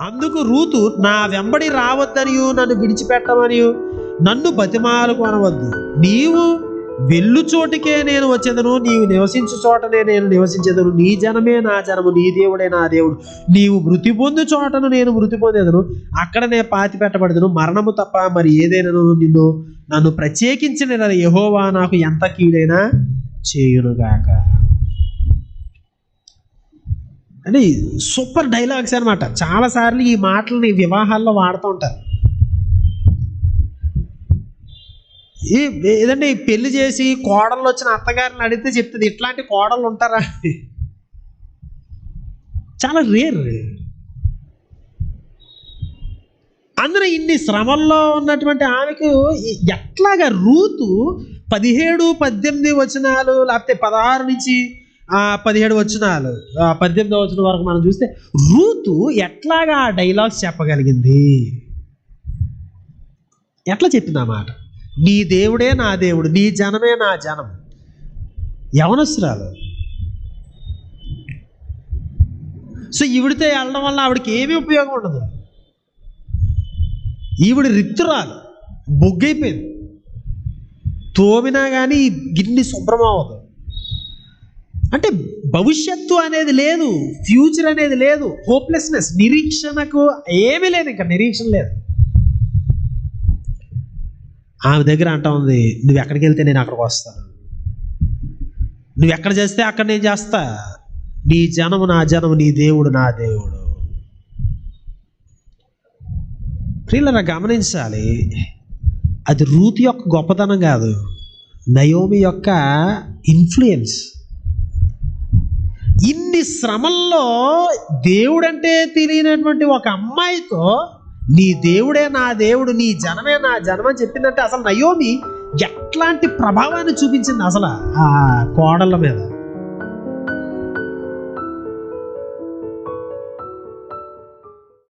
అందుకు రూతు నా వెంబడి రావద్దనియు నన్ను విడిచిపెట్టమనియు. నన్ను బతిమాలు కొనవద్దు నీవు వెళ్ళు చోటికే నేను వచ్చేదను. నీవు నివసించు చోటనే నేను నివసించేదను. నీ జనమే నా జనము. నీ దేవుడే నా దేవుడు. నీవు మృతి పొందు చోటను నేను మృతి పొందేదను. అక్కడ నేను పాతి పెట్టబడదును. మరణము తప్ప మరి ఏదైనా నిన్ను నన్ను ప్రత్యేకించిన యహోవా నాకు ఎంత కీడైనా చేయునుగాక. అంటే సూపర్ డైలాగ్స్ అనమాట చాలాసార్లు ఈ మాటలని వివాహాల్లో వాడుతూ ఉంటారు. ఈ ఏదంటే పెళ్ళి చేసి కోడళ్ళు వచ్చిన అత్తగారిని అడిగితే చెప్తుంది ఇట్లాంటి కోడళ్ళు ఉంటారా? చాలా రేర్. అందులో ఇన్ని శ్రమల్లో ఉన్నటువంటి ఆమెకు ఎట్లాగా రూతు పదిహేడు పద్దెనిమిది వచనాలు లేకపోతే పదహారు నుంచి పదిహేడు వచ్చినాలు పద్దెనిమిది పద్దెనిమిదో వరకు మనం చూస్తే రూతు ఎట్లాగా ఆ డైలాగ్స్ చెప్పగలిగింది? ఎట్లా చెప్పింది మాట? నీ దేవుడే నా దేవుడు నీ జనమే నా జనం. యవనస్తురాలు. సో ఈవిడితో వెళ్ళడం వల్ల ఆవిడకి ఏమీ ఉపయోగం ఉండదు. ఈవిడ రిక్తురాలు బొగ్గైపోయింది. తోమినా కానీ గిన్నె శుభ్రం అవ్వదు. అంటే భవిష్యత్తు అనేది లేదు ఫ్యూచర్ అనేది లేదు హోప్లెస్నెస్ నిరీక్షణకు ఏమీ లేదు ఇంకా నిరీక్షణ లేదు. ఆమె దగ్గర అంటా ఉంది నువ్వు ఎక్కడికి వెళ్తే నేను అక్కడికి వస్తాను. నువ్వు ఎక్కడ చేస్తే అక్కడ నేను చేస్తా. నీ జనము నా జనము నీ దేవుడు నా దేవుడు. ప్రియులరా గమనించాలి అది రూత్ యొక్క గొప్పతనం కాదు నయోమి యొక్క ఇన్ఫ్లుయెన్స్ ఇన్ని శ్రమల్లో దేవుడంటే తెలియనటువంటి ఒక అమ్మాయితో నీ దేవుడే నా దేవుడు నీ జనమే నా జనం అని చెప్పిందంటే అసలు నయోమి ఎట్లాంటి ప్రభావాన్ని చూపించింది అసలు ఆ కోడళ్ళ మీద?